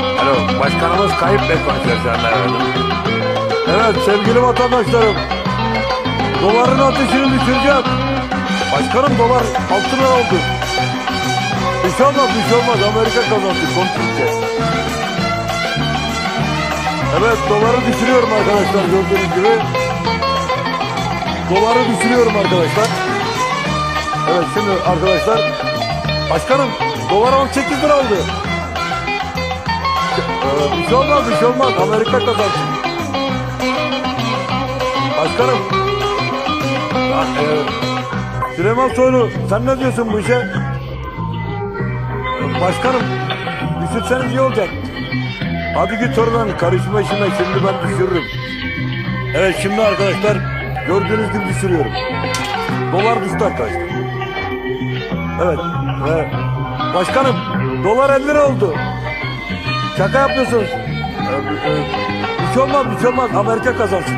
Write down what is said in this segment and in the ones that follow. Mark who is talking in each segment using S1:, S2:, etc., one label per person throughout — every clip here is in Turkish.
S1: Alo, başkanımız kayıp şu anda. Evet sevgili vatandaşlarım. Doların ateşini düşüreceğim. Başkanım dolar altı lira oldu. Bir şey olmaz, bir şey olmaz. Amerika kazandı. Konuşunca. Evet doları düşürüyorum arkadaşlar gördüğünüz gibi. Doları düşürüyorum arkadaşlar. Evet şimdi arkadaşlar. Başkanım dolar 18 lira oldu. Bir şey olmaz bir şey olmaz. Amerika kazansın. Başkanım. Ya, e, Süleyman Soylu sen ne diyorsun bu işe? Başkanım düşürseniz iyi olacak. Hadi git oradan karışma işime şimdi ben düşürürüm. Evet şimdi arkadaşlar gördüğünüz gibi düşürüyorum. Dolar düştü arkadaşlar. Evet. evet. Başkanım dolar 50 lira oldu. Şaka yapıyorsunuz. Ee, e, Bir şey olmaz bir şey olmaz Amerika kazansın.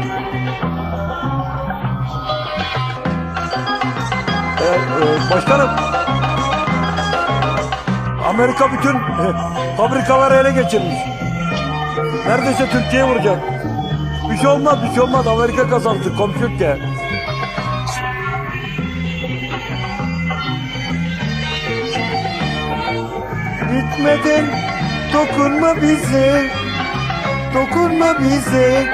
S1: Ee, e, başkanım Amerika bütün e, fabrikaları ele geçirmiş. Neredeyse Türkiye'ye vuracak. Bir şey olmaz, bir şey olmaz. Amerika kazansın komşu ülke. Bitmeden dokunma bize, dokunma bize.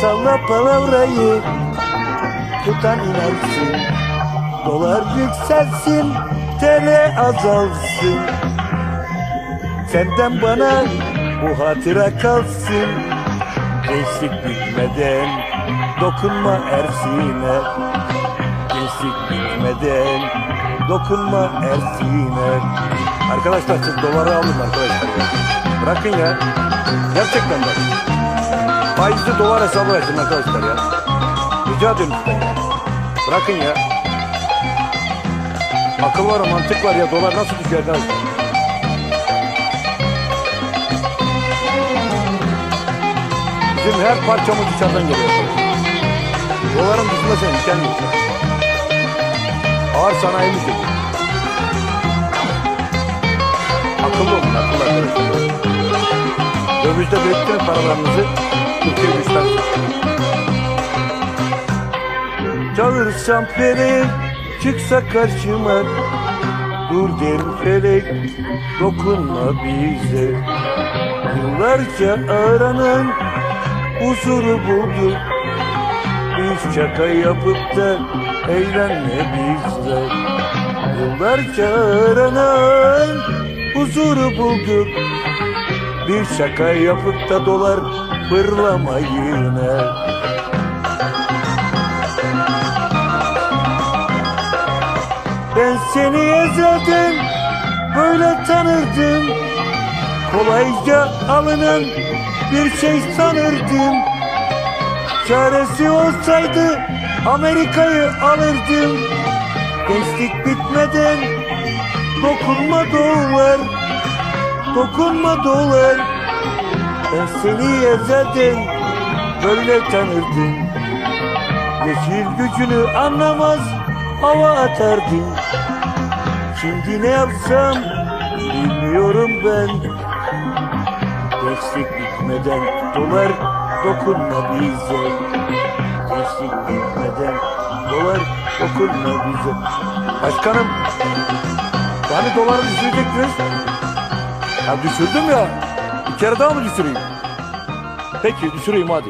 S1: Salla palavrayı, tutan inansın. Dolar yükselsin, TL azalsın. Senden bana bu hatıra kalsın Gençlik bitmeden dokunma Ersin'e Gençlik bitmeden dokunma Ersin'e Arkadaşlar siz doları alın arkadaşlar. Bırakın ya. Gerçekten bak. Faizli dolar hesabı açın arkadaşlar ya. Rica ediyorum. Bırakın ya. Akıl var mantık var ya dolar nasıl düşer arkadaşlar? Bizim her parçamız dışarıdan geliyor. Doların sen imkan yok. Ağır sanayimiz yok. Akıllı olun, akıllı arkadaşlar. Dövüşte bekleyin paralarınızı. Türkiye güçlensin. Çağırsam felek, çıksa karşıma. Dur derim felek, dokunma bize. Yıllarca aranan huzuru bulduk Biz şaka yapıp da eğlenme bizde Yıllarca aranan huzuru bulduk Bir şaka yapıp da dolar fırlama yine Ben seni ezelden böyle tanırdım. Kolayca alınan bir şey sanırdım. Çaresi olsaydı Amerika'yı alırdım. Gençlik bitmeden dokunma dolar Dokunma dolar. Ben seni ezelden böyle tanırdım. Yeşil gücünü anlamaz hava atardım. Şimdi ne yapsam bilmiyorum ben. Gençlik bitmeden dolar dokunma bize. Gençlik bitmeden dolar dokunma bize. Başkanım Hani doları düşürecektiniz? Ya düşürdüm ya Bir kere daha mı düşüreyim? Peki düşüreyim hadi